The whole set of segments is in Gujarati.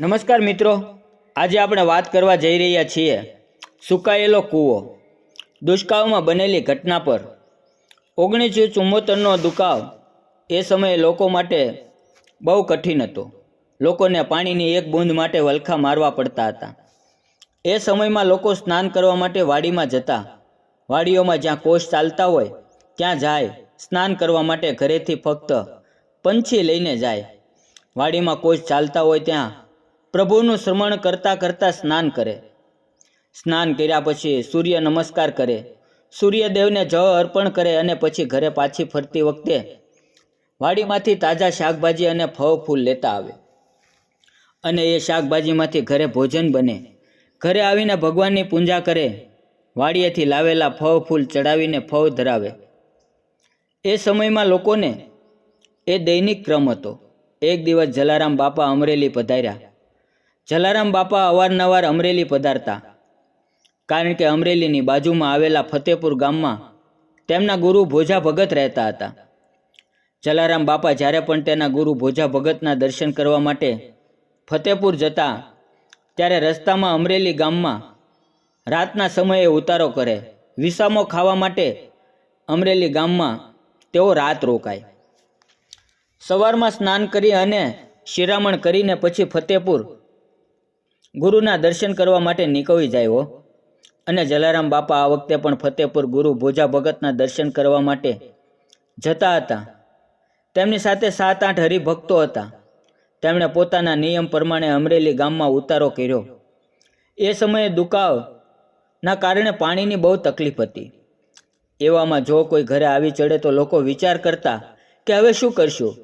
નમસ્કાર મિત્રો. આજે આપણે વાત કરવા જઈ રહ્યા છીએ સુકાયેલો કૂવો. દુષ્કાળમાં બનેલી ઘટના પર. ઓગણીસો ચુમ્મોતેરનો દુકાળ એ સમયે લોકો માટે બહુ કઠિન હતો. લોકોને પાણીની એક બૂંદ માટે વલખા મારવા પડતા હતા. એ સમયમાં લોકો સ્નાન કરવા માટે વાડીમાં જતા. વાડીઓમાં જ્યાં કોષ ચાલતા હોય, ત્યાં જાય, સ્નાન કરવા માટે ઘરેથી ફક્ત પંછી લઈને જાય. વાડીમાં કોષ ચાલતા હોય ત્યાં પ્રભુનું શ્રમણ કરતાં કરતાં સ્નાન કરે. સ્નાન કર્યા પછી સૂર્ય નમસ્કાર કરે. સૂર્યદેવને જળ અર્પણ કરે અને પછી ઘરે પાછી ફરતી વખતે વાડીમાંથી તાજા શાકભાજી અને ફળ ફૂલ લેતા આવે. અને એ શાકભાજીમાંથી ઘરે ભોજન બને. ઘરે આવીને ભગવાનની પૂજા કરે. વાડીએથી લાવેલા ફળ ફૂલ ચડાવીને ફળ ધરાવે. એ સમયમાં લોકોને એ દૈનિક ક્રમ હતો. એક દિવસ જલારામ બાપા અમરેલી પધાર્યા. જલારામ બાપા અવારનવાર અમરેલી પધારતા. કારણ કે અમરેલીની બાજુમાં આવેલા ફતેપુર ગામમાં તેમના ગુરુ ભોજા ભગત રહેતા હતા. જલારામ બાપા જ્યારે પણ તેના ગુરુ ભોજા ભગતના દર્શન કરવા માટે ફતેપુર જતા, ત્યારે રસ્તામાં અમરેલી ગામમાં રાતના સમયે ઉતારો કરે, વિસામો ખાવા માટે અમરેલી ગામમાં તેઓ રાત રોકાય. સવારમાં સ્નાન કરી અને શિરામણ કરીને પછી ફતેપુર ગુરુના દર્શન કરવા માટે નીકળી જાયો અને જલારામ બાપા આ વખતે પણ ફતેપુર ગુરુ ભોજા ભગતના દર્શન કરવા માટે જતા હતા. તેમની સાથે સાત આઠ હરિભક્તો હતા. તેમણે પોતાના નિયમ પ્રમાણે અમરેલી ગામમાં ઉતારો કર્યો. એ સમયે દુકાવના કારણે પાણીની બહુ તકલીફ હતી. એવામાં જો કોઈ ઘરે આવી ચડે તો લોકો વિચાર કરતા કે હવે શું કરશું?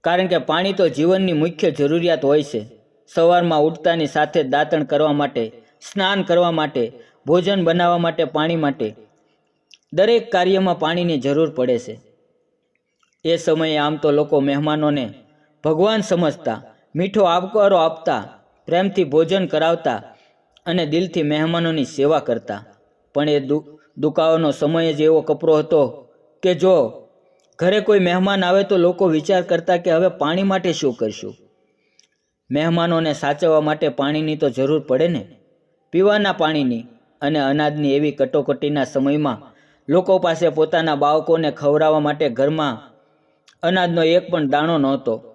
કારણ કે પાણી તો જીવનની મુખ્ય જરૂરિયાત હોય છે. સવારમાં ઉઠતાની સાથે દાંતણ કરવા માટે, સ્નાન કરવા માટે, ભોજન બનાવવા માટે, પાણી માટે. દરેક કાર્યમાં પાણીની જરૂર પડે છે. એ સમયે આમ તો લોકો મહેમાનોને ભગવાન સમજતા, મીઠો આવકારો આપતા, પ્રેમથી ભોજન કરાવતા અને દિલથી મહેમાનોની સેવા કરતા. પણ એ દુ, દુકાળનો સમય જ એવો કપરો હતો કે જો ઘરે કોઈ મહેમાન આવે તો લોકો વિચાર કરતા કે હવે પાણી માટે શું કરશું? મહેમાનોને સાચવવા માટે પાણીની તો જરૂર પડે ને? પીવાના પાણીની અને અનાજની એવી કટોકટીના સમયમાં લોકો પાસે પોતાના બાળકોને ખવડાવવા માટે ઘરમાં અનાજનો એક પણ દાણો નહોતો.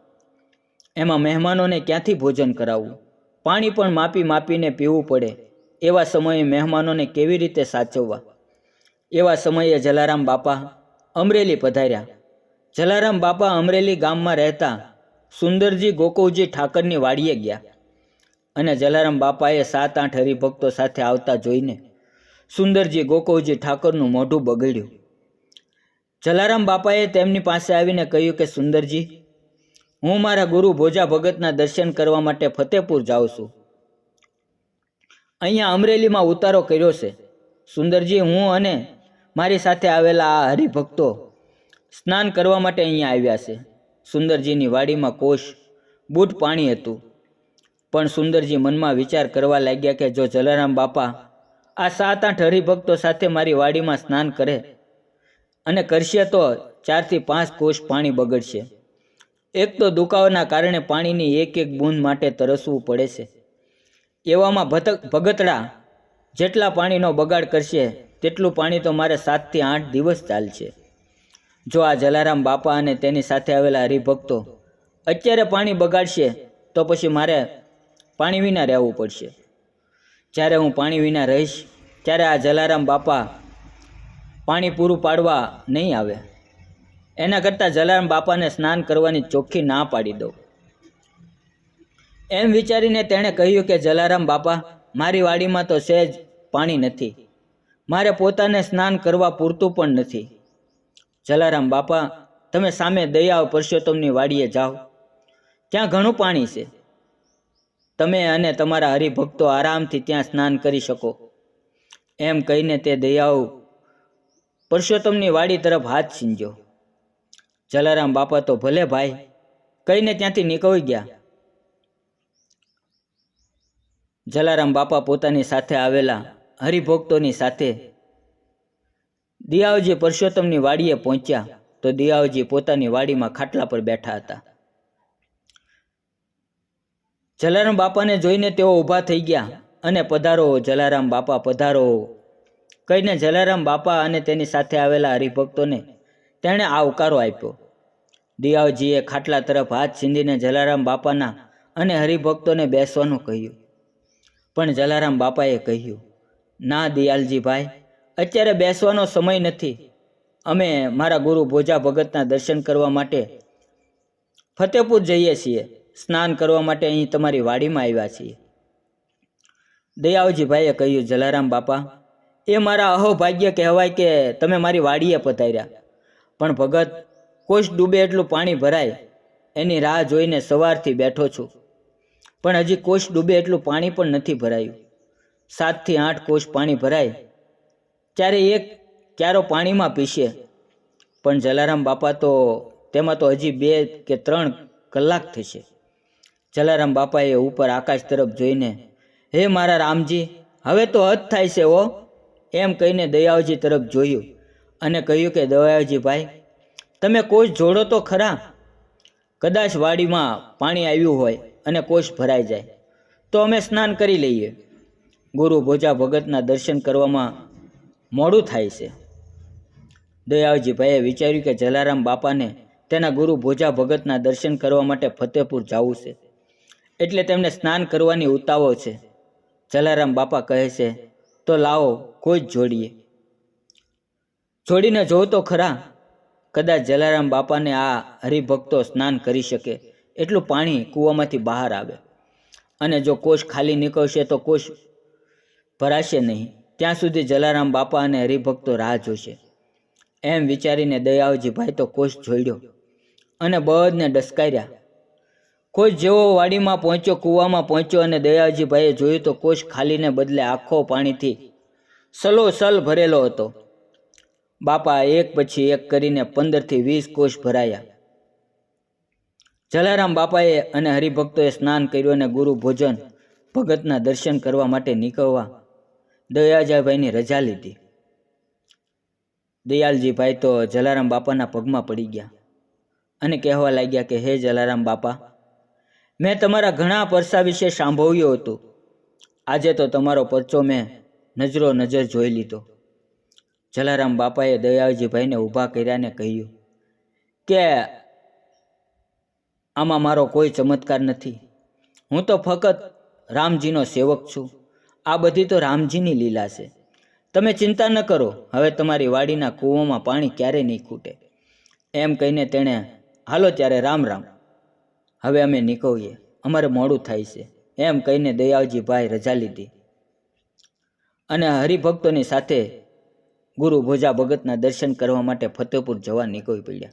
એમાં મહેમાનોને ક્યાંથી ભોજન કરાવવું? પાણી પણ માપી માપીને પીવું પડે. એવા સમયે મહેમાનોને કેવી રીતે સાચવવા? એવા સમયે જલારામ બાપા અમરેલી પધાર્યા. જલારામ બાપા અમરેલી ગામમાં રહેતા સુંદરજી ગોકુળજી ઠાકરની વાડીએ ગયા અને જલારામ બાપાએ સાત આઠ હરિભક્તો સાથે આવતા જોઈને સુંદરજી ગોકુળજી ઠાકરનું મોઢું બગડ્યું. જલારામ બાપાએ તેમની પાસે આવીને કહ્યું કે, સુંદરજી, હું મારા ગુરુ ભોજા ભગતના દર્શન કરવા માટે ફતેપુર જાઉં છું. અહીંયા અમરેલીમાં ઉતારો કર્યો છે. સુંદરજી, હું અને મારી સાથે આવેલા આ હરિભક્તો સ્નાન કરવા માટે અહીંયા આવ્યા છે. સુંદરજીની વાડીમાં કોષ, બૂટ પાણી હતું. પણ સુંદરજી મનમાં વિચાર કરવા લાગ્યા કે જો જલારામ બાપા આ સાત આઠ હરિભક્તો સાથે મારી વાડીમાં સ્નાન કરે અને કરશે તો ચારથી પાંચ કોષ પાણી બગડશે. એક તો દુકાળના કારણે પાણીની એક એક બૂંદ માટે તરસવું પડે છે. એવામાં ભતક ભગતડા જેટલા પાણીનો બગાડ કરશે, તેટલું પાણી તો મારે સાતથી આઠ દિવસ ચાલશે. જો આ જલારામ બાપા અને તેની સાથે આવેલા હરિભક્તો અત્યારે પાણી બગાડશે, તો પછી મારે પાણી વિના રહેવું પડશે. જ્યારે હું પાણી વિના રહીશ, ત્યારે આ જલારામ બાપા પાણી પૂરું પાડવા નહીં આવે. એના કરતાં જલારામ બાપાને સ્નાન કરવાની ચોખ્ખી ના પાડી દઉં. એમ વિચારીને તેણે કહ્યું કે, જલારામ બાપા, મારી વાડીમાં તો સહેજ પાણી નથી. મારે પોતાને સ્નાન કરવા પૂરતું પણ નથી. જલારામ, બાપા, તમે સામે દયાવ પરસોત્તમની વાડીએ જાઓ. ત્યાં ઘણું પાણી છે. તમે અને તમારા હરિભક્તો આરામથી ત્યાં સ્નાન કરી શકો. એમ કહીને તે દયાવ પરસોત્તમની વાડી તરફ હાથ છીંજ્યો. જલારામ, બાપા તો ભલે ભાઈ, કહીને ત્યાંથી નીકળી ગયા. જલારામ, બાપા પોતાની સાથે આવેલા હરિભક્તોની સાથે દિયાવજી પરસોત્તમની વાડીએ પહોંચ્યા તો દિયાવજી પોતાની વાડીમાં ખાટલા પર બેઠા હતા. જલારામ બાપાને જોઈને તેઓ ઊભા થઈ ગયા અને પધારો, જલારામ બાપા પધારો. કહીને જલારામ બાપા અને તેની સાથે આવેલા હરિભક્તોને તેણે આવકારો આપ્યો. દિયાવજીએ ખાટલા તરફ હાથ છીંદીને જલારામ બાપાના અને હરિભક્તોને બેસવાનું કહ્યું. પણ જલારામ બાપાએ કહ્યું, ના દિયાલજી ભાઈ અત્યારે બેસવાનો સમય નથી. અમે મારા ગુરુ ભોજા ભગતના દર્શન કરવા માટે ફતેપુર જઈએ છીએ. સ્નાન કરવા માટે અહીં તમારી વાડીમાં આવ્યા છીએ. દયાવજીભાઈએ કહ્યું, જલારામ બાપા, એ મારા અહોભાગ્ય કહેવાય કે તમે મારી વાડીએ પધાર્યા. પણ ભગત, કોશ ડૂબે એટલું પાણી ભરાય, એની રાહ જોઈને સવારથી બેઠો છું. પણ હજી કોશ ડૂબે એટલું પાણી પણ નથી ભરાયું. સાતથી આઠ કોશ પાણી ભરાય ત્યારે એક ક્યારો પાણીમાં પીશે? પણ જલારામ બાપા તો, તેમાં તો હજી બે કે ત્રણ કલાક થશે. જલારામ બાપાએ ઉપર આકાશ તરફ જોઈને, હે મારા રામજી, હવે તો હદ થાય છે ઓ એમ કહીને દયાવજી તરફ જોયું અને કહ્યું કે, દયાવજી ભાઈ, તમે કોષ જોડો તો ખરા. કદાચ વાડીમાં પાણી આવ્યું હોય અને કોષ ભરાઈ જાય. તો અમે સ્નાન કરી લઈએ. ગુરુ ભોજા ભગતના દર્શન કરવામાં મોડું થાય છે. દયાવજીભાઈએ વિચાર્યું કે જલારામ બાપાને તેના ગુરુ ભોજા ભગતના દર્શન કરવા માટે ફતેપુર જવું છે. એટલે તેમને સ્નાન કરવાની ઉતાવો છે. જલારામ બાપા કહે છે, તો લાવો કોઈ જ જોડીએ. જોડીને જોવો તો ખરા, કદાચ જલારામ બાપાને આ હરિભક્તો સ્નાન કરી શકે, એટલું પાણી કૂવામાંથી બહાર આવે. અને જો કોષ ખાલી નીકળશે તો કોષ ભરાશે નહીં. ત્યાં સુધી જલારામ બાપા અને હરિભક્તો રાહ જોશે. એમ વિચારીને દયાવજીભાઈ તો કોષ જોડ્યો અને બધને ડસકાર્યા. કોષ જેવો વાડીમાં પહોંચ્યો, કૂવામાં પહોંચ્યો અને દયાવજી ભાઈએ જોયું તો કોષ ખાલીને બદલે આખો પાણીથી સલો સલ ભરેલો હતો. બાપા એક પછી એક કરીને પંદરથી વીસ કોષ ભરાયા. જલારામ બાપાએ અને હરિભક્તોએ સ્નાન કર્યું અને ગુરુ ભોજન, ભગતના દર્શન કરવા માટે નીકળવા દયાજાભાઈની રજા લીધી. દયાલજીભાઈ તો જલારામ બાપાના પગમાં પડી ગયા અને કહેવા લાગ્યા કે, હે જલારામ બાપા, મેં તમારા ઘણા પરસા વિશે સાંભળ્યું હતું. આજે તો તમારો પરચો મેં નજરો નજર જોઈ લીધો. જલારામ બાપાએ દયાળજીભાઈને ઊભા કર્યાને કહ્યું, કે આમાં મારો કોઈ ચમત્કાર નથી. હું તો ફક્ત રામજીનો સેવક છું. આ બધી તો રામજીની લીલા છે. તમે ચિંતા ન કરો, હવે તમારી વાડીના કૂવામાં પાણી ક્યારેય નહીં ખૂટે. એમ કહીને તેણે, હાલો ત્યારે રામ રામ. હવે અમે નીકળીએ, અમારે મોડું થાય છે. એમ કહીને દયાવજીભાઈ રજા લીધી. અને હરિભક્તોની સાથે ગુરુ ભોજા ભગતના દર્શન કરવા માટે ફતેપુર જવા નીકળી પડ્યા.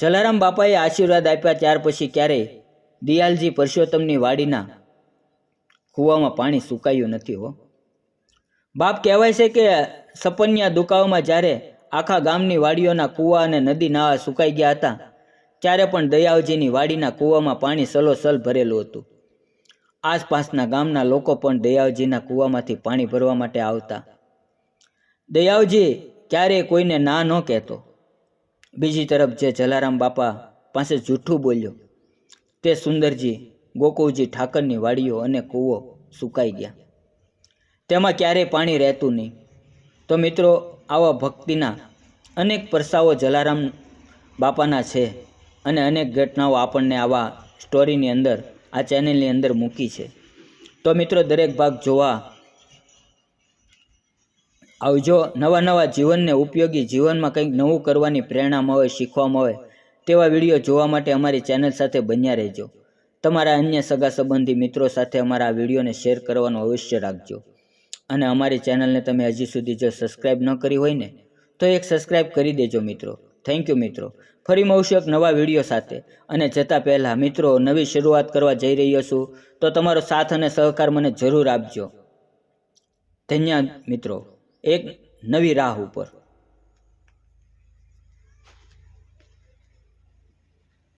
જલારામ બાપાએ આશીર્વાદ આપ્યા, ત્યાર પછી ક્યારેય દિયાલજી પરસોત્તમની વાડીના કૂવામાં પાણી સુકાયું નથી હો. બાપ કહેવાય છે કે સપન્યા દુકાવમાં જ્યારે આખા ગામની વાડીઓના કૂવા અને નદી નાળા સુકાઈ ગયા હતા, ત્યારે પણ દયાવજીની વાડીના કૂવામાં પાણી સલોસલ ભરેલું હતું. આસપાસના ગામના લોકો પણ દયાવજીના કૂવામાંથી પાણી ભરવા માટે આવતા. દયાવજી ક્યારેય કોઈને ના ન કહેતો. બીજી તરફ જે જલારામ બાપા પાસે જૂઠું બોલ્યો, તે સુંદરજી ગોકુળજી ઠાકરની વાડીઓ અને કૂવો સુકાઈ ગયા. તેમાં ક્યારેય પાણી રહેતું નહીં. તો મિત્રો, આવા ભક્તિના અનેક પરસાઓ જલારામ બાપાના છે અને અનેક ઘટનાઓ આપણને આવા સ્ટોરીની અંદર, આ ચેનલની અંદર મૂકી છે. તો મિત્રો, દરેક ભાગ જોવા આવજો. નવા નવા જીવનને ઉપયોગી જીવનમાં કંઈક નવું કરવાની પ્રેરણા મળે, શીખવા મળે, તેવા વીડિયો જોવા માટે અમારી ચેનલ સાથે બન્યા રહેજો. તમારા અન્ય સગા સંબંધી મિત્રો સાથે અમારા આ વિડીયોને શેર કરવાનું અવશ્ય રાખજો. અને અમારી ચેનલને તમે હજી સુધી જો સબસ્ક્રાઈબ ન કરી હોય ને, તો એક સબસ્ક્રાઈબ કરી દેજો મિત્રો. થેન્ક યુ મિત્રો. ફરી મળશું એક નવા વીડિયો સાથે. અને જતાં પહેલાં, મિત્રો, નવી શરૂઆત કરવા જઈ રહ્યો છું, તો તમારો સાથ અને સહકાર મને જરૂર આપજો. ધન્યવાદ, મિત્રો. એક નવી રાહ ઉપર.